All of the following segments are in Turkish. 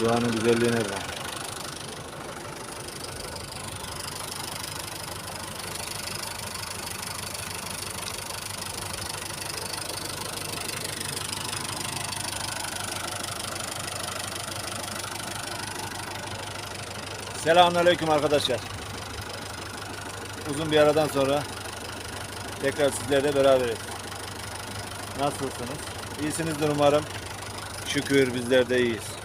Doğanın güzelliğine bak. Selamünaleyküm arkadaşlar. Uzun bir aradan sonra tekrar sizlerle beraberiz. Nasılsınız? İyisinizdir umarım. Şükür bizler de iyiyiz.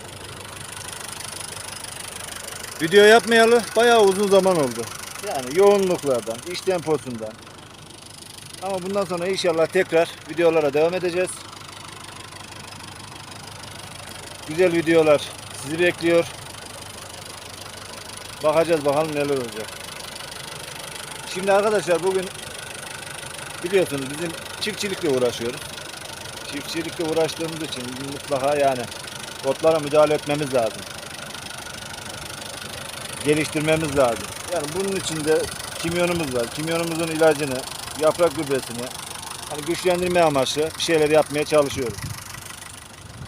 Video yapmayalı bayağı uzun zaman oldu. Yani yoğunluklardan, iş temposundan. Ama bundan sonra inşallah tekrar videolara devam edeceğiz. Güzel videolar sizi bekliyor. Bakacağız bakalım neler olacak. Şimdi arkadaşlar bugün biliyorsunuz bizim çiftçilikle uğraşıyoruz. Çiftçilikle uğraştığımız için mutlaka yani otlara müdahale etmemiz lazım. Geliştirmemiz lazım. Yani bunun için de kimyonumuz var. Kimyonumuzun ilacını, yaprak gübresini hani güçlendirme amaçlı bir şeyler yapmaya çalışıyoruz.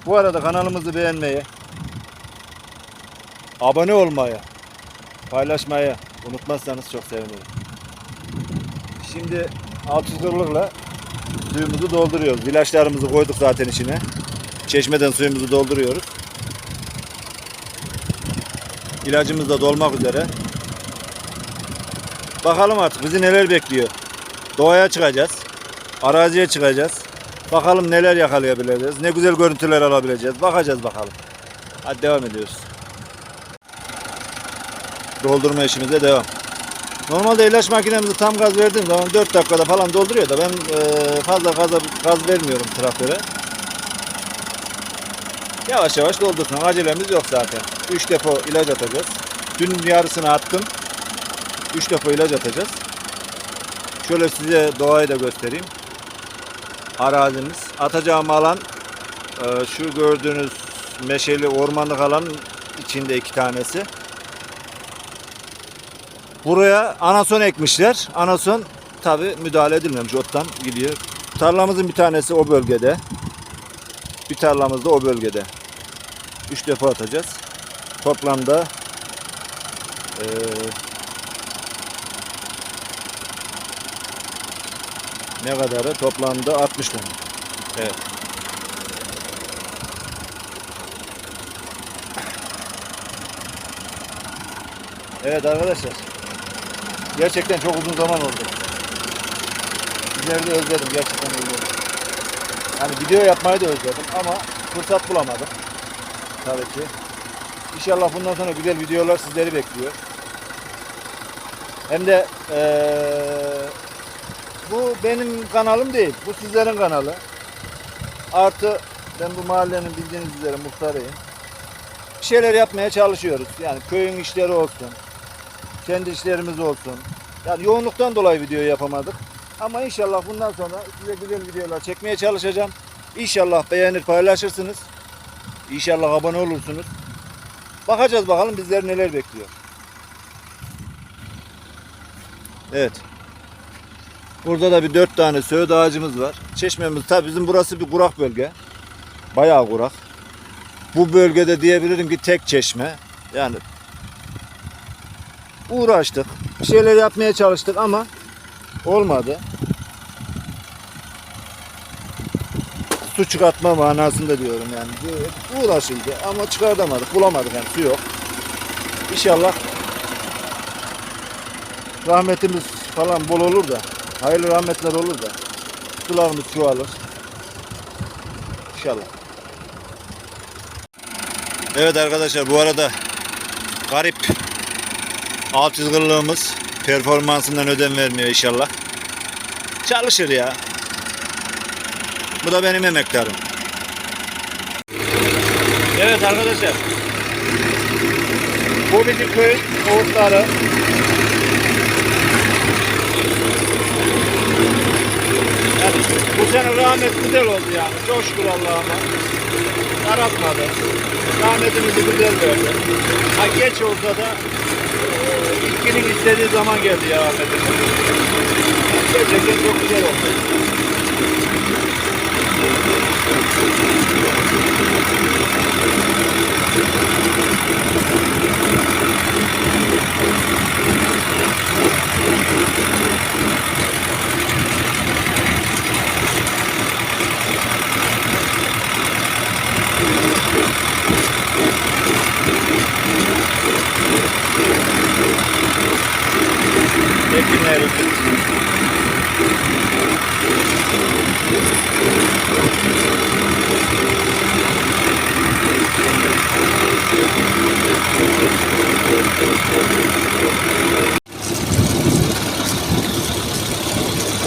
Bu arada kanalımızı beğenmeyi, abone olmayı, paylaşmayı unutmazsanız çok sevinirim. Şimdi 600 liralıkla suyumuzu dolduruyoruz. İlaçlarımızı koyduk zaten içine. Çeşmeden suyumuzu dolduruyoruz. İlacımız da dolmak üzere. Bakalım artık bizi neler bekliyor. Doğaya çıkacağız. Araziye çıkacağız. Bakalım neler yakalayabileceğiz. Ne güzel görüntüler alabileceğiz. Bakacağız bakalım. Hadi devam ediyoruz. Doldurma işimize devam. Normalde ilaç makinemizi tam gaz verdiğim zaman 4 dakikada falan dolduruyor da ben e, fazla gaz, gaz vermiyorum traktöre. Yavaş yavaş doldursun. Acelemiz yok zaten. 3 depo ilaç atacağız. Dün yarısını attım. 3 depo ilaç atacağız. Şöyle size doğayı da göstereyim. Arazimiz. Atacağım alan e, şu gördüğünüz meşeli ormanlık alanın içinde iki tanesi. Buraya anason ekmişler. Anason tabi müdahale edilmemiş. Ottan gidiyor. Tarlamızın bir tanesi o bölgede. Bir tarlamız da o bölgede. Üç defa atacağız. Toplamda eee ne kadarı? Toplamda 60 tane. Evet. Evet arkadaşlar. Gerçekten çok uzun zaman oldu. Sizleri de özledim. Gerçekten özledim. Yani video yapmayı da özledim ama fırsat bulamadım. Tabii ki. İnşallah bundan sonra güzel videolar sizleri bekliyor. Hem de eee, bu benim kanalım değil. Bu sizlerin kanalı. Artı ben bu mahallenin bildiğiniz üzere muhtarıyım. Bir şeyler yapmaya çalışıyoruz. Yani köyün işleri olsun. Kendi işlerimiz olsun. Yani yoğunluktan dolayı video yapamadık. Ama inşallah bundan sonra size güzel videolar çekmeye çalışacağım. İnşallah beğenir paylaşırsınız. İnşallah abone olursunuz. Bakacağız bakalım bizleri neler bekliyor. Evet. Burada da bir dört tane söğüt ağacımız var. Çeşmemiz tabi bizim burası bir kurak bölge. Bayağı kurak. Bu bölgede diyebilirim ki tek çeşme. Yani uğraştık. Bir şeyler yapmaya çalıştık ama olmadı. Su çıkartma manasında diyorum yani. Uğraşıldı ama çıkartamadık. Bulamadık yani su yok. İnşallah rahmetimiz falan bol olur da hayırlı rahmetler olur da sularımız çoğalır. İnşallah. Evet arkadaşlar bu arada garip alt çizgilığımız performansından ödem vermiyor inşallah. Çalışır ya. Bu da benim emektarım. Evet arkadaşlar. Bu bizim köy oğutları. Yani bu sene rahmet güzel oldu yani. Çok şükür Allah'ıma. Yaratmadı. Rahmetimizi güzel verdi. Ha geç olsa da e, ilkinin istediği zaman geldi ya rahmetimiz. Gerçekten çok güzel oldu.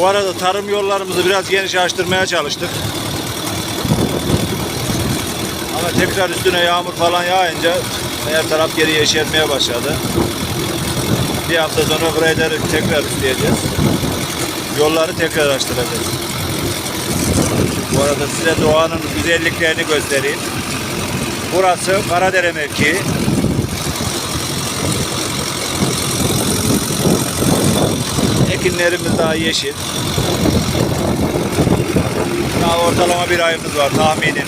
Arada tarım yollarımızı biraz geniş açtırmaya çalıştık. Ama tekrar üstüne yağmur falan yağınca her taraf geri yeşermeye başladı. Bir hafta sonra burayı da tekrar üstleyeceğiz. Yolları tekrar açtıracağız. Bu arada size doğanın güzelliklerini göstereyim. Burası Karadere mevkii. Ekinlerimiz daha yeşil. Daha ortalama bir ayımız var tahminim.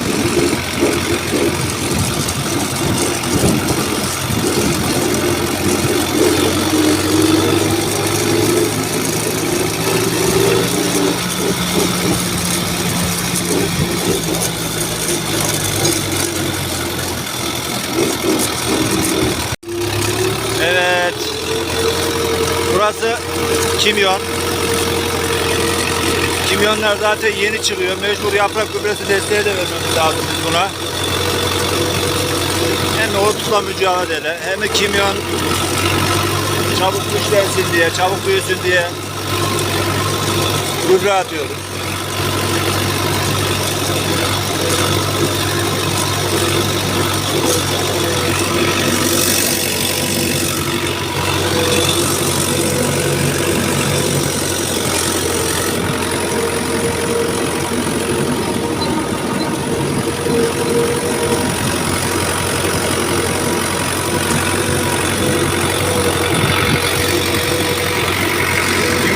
Evet. Burası kimyon. Kimyonlar zaten yeni çıkıyor. Mecbur yaprak gübresi desteği de vermemiz lazım biz buna. Hem otla mücadele hem kimyon çabuk güçlensin diye, çabuk büyüsün diye gübre atıyoruz.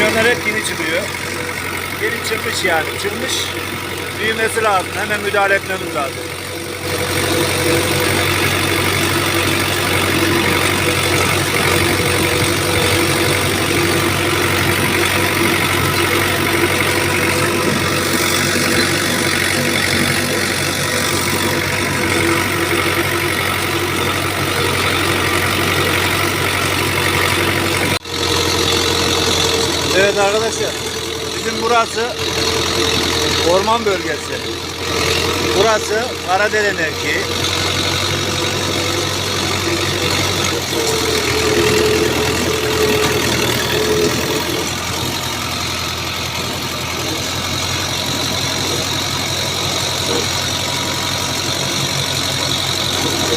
Kimyonlar hep yeni çıkıyor. Yeni Çıkmış. Büyümesi lazım. Hemen müdahale etmemiz lazım. Evet arkadaşlar. Bizim burası orman bölgesi. Burası Karadere mevkii.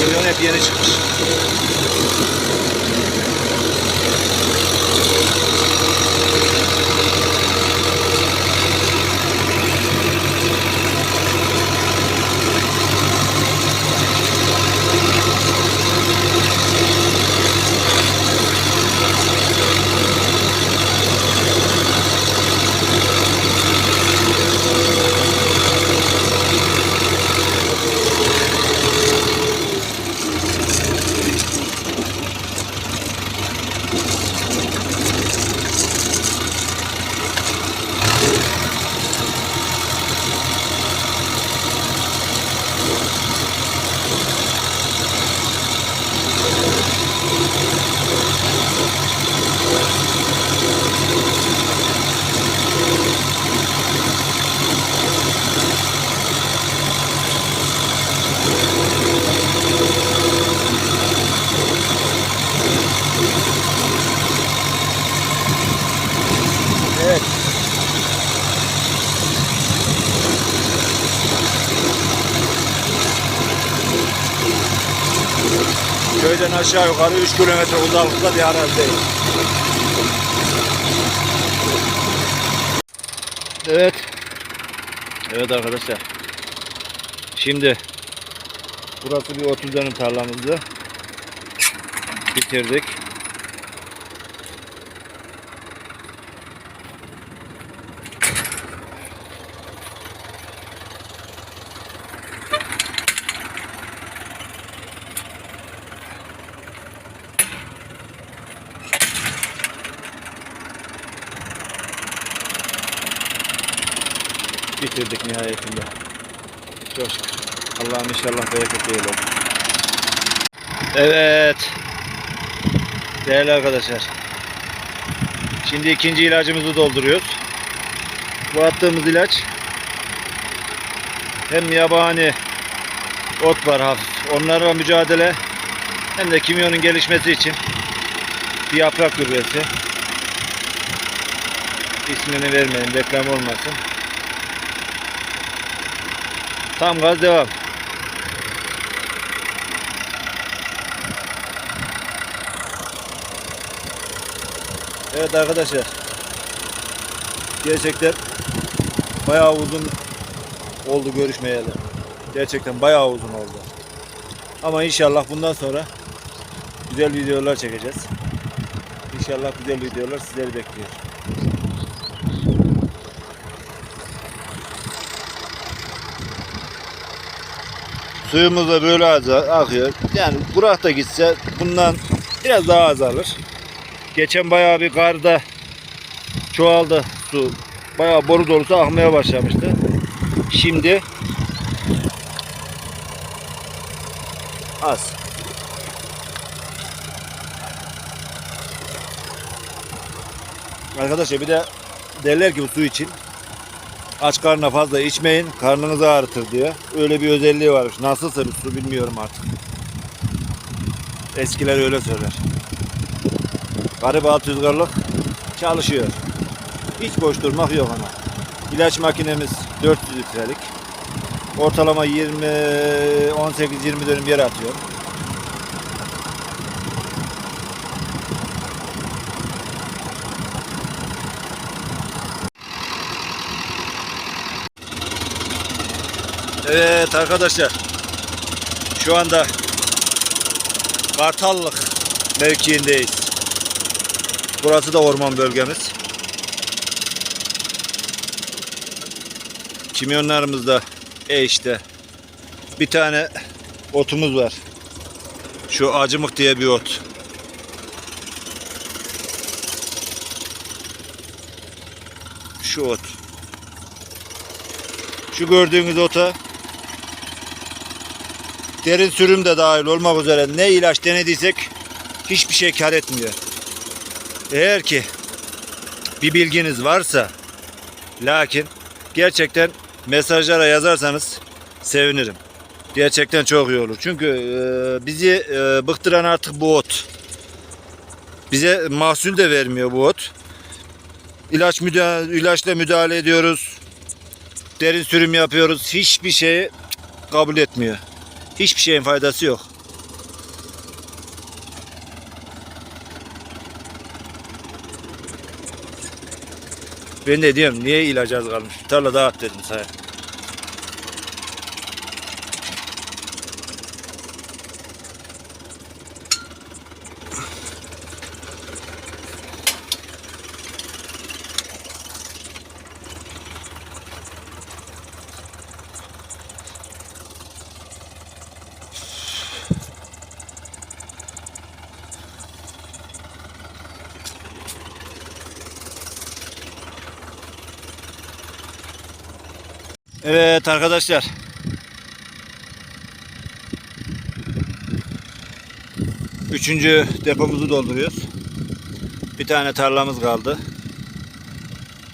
Milyon hep yeni çıkmış. Evet. Köyden aşağı yukarı 3 kilometre uzaklıkta bir arazideyim. Evet. Evet arkadaşlar. Şimdi burası bir 30 dönüm tarlamızdı. Bitirdik. Bitirdik nihayetinde. Çok şükür. Allah'ım inşallah bereketli eylesin. Evet. Değerli arkadaşlar. Şimdi ikinci ilacımızı dolduruyoruz. Bu attığımız ilaç hem yabani ot var hafif. Onlarla mücadele hem de kimyonun gelişmesi için bir yaprak gübresi. ismini vermeyin reklam olmasın. Tam gaz devam. Evet arkadaşlar. Gerçekten bayağı uzun oldu görüşmeyeli. Gerçekten bayağı uzun oldu. Ama inşallah bundan sonra güzel videolar çekeceğiz. İnşallah güzel videolar sizleri bekliyor. Suyumuz da böyle akıyor. Yani kurak da gitse bundan biraz daha azalır. Geçen bayağı bir karda çoğaldı su. Bayağı boru dolusu akmaya başlamıştı. Şimdi az. Arkadaşlar bir de derler ki bu su için aç karnına fazla içmeyin karnınızı ağrıtır diyor. Öyle bir özelliği varmış. Nasılsa bir su bilmiyorum artık. Eskiler öyle söyler. Garip alt rüzgarlık çalışıyor. Hiç boş durmak yok ama. İlaç makinemiz 400 litrelik. Ortalama 20 18-20 dönüm yer atıyor. Evet arkadaşlar. Şu anda Kartallık mevkiindeyiz. Burası da orman bölgemiz. Kimyonlarımızda e işte bir tane otumuz var. Şu acımık diye bir ot. Şu ot. Şu gördüğünüz ota derin sürüm de dahil olmak üzere ne ilaç denediysek hiçbir şey kar etmiyor. Eğer ki bir bilginiz varsa lakin gerçekten mesajlara yazarsanız sevinirim. Gerçekten çok iyi olur. Çünkü e, bizi e, bıktıran artık bu ot. Bize mahsul de vermiyor bu ot. İlaç müdahale, ilaçla müdahale ediyoruz. Derin sürüm yapıyoruz. Hiçbir şeyi kabul etmiyor. Hiçbir şeyin faydası yok. Ben de diyorum niye ilaç az kalmış? Tarla dağıt dedim sana. Evet arkadaşlar. Üçüncü depomuzu dolduruyoruz. Bir tane tarlamız kaldı.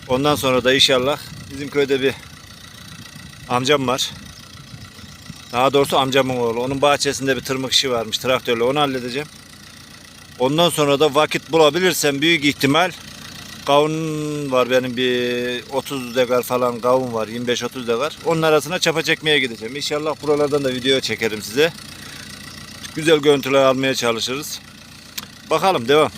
Ondan sonra da inşallah bizim köyde bir amcam var. Daha doğrusu amcamın oğlu. Onun bahçesinde bir tırmık işi varmış traktörle. Onu halledeceğim. Ondan sonra da vakit bulabilirsem büyük ihtimal kavun var benim bir 30 dekar falan kavun var 25-30 dekar. Onun arasına çapa çekmeye gideceğim. İnşallah buralardan da video çekerim size. Güzel görüntüler almaya çalışırız. Bakalım devam.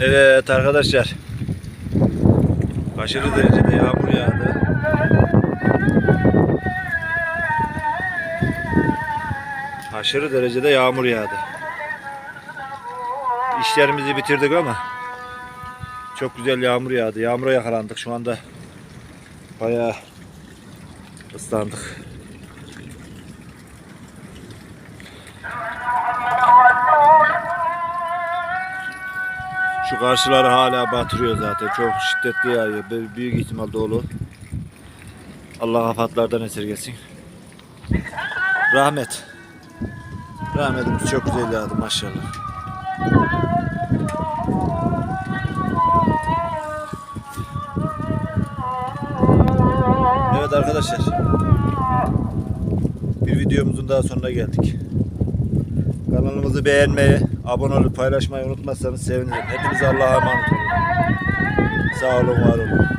Evet arkadaşlar. Aşırı derecede yağmur yağdı. Aşırı derecede yağmur yağdı. İşlerimizi bitirdik ama çok güzel yağmur yağdı. Yağmura yakalandık şu anda. Bayağı ıslandık. Şu karşıları hala batırıyor zaten. Çok şiddetli yağıyor. Büyük ihtimal dolu. Allah afatlardan esirgesin. Rahmet. Rahmetimiz çok güzel yağdı maşallah. Evet arkadaşlar. Bir videomuzun daha sonuna geldik. Kanalımızı beğenmeyi, abone olup paylaşmayı unutmazsanız sevinirim. Hepinize Allah'a emanet olun. Sağ olun, var olun.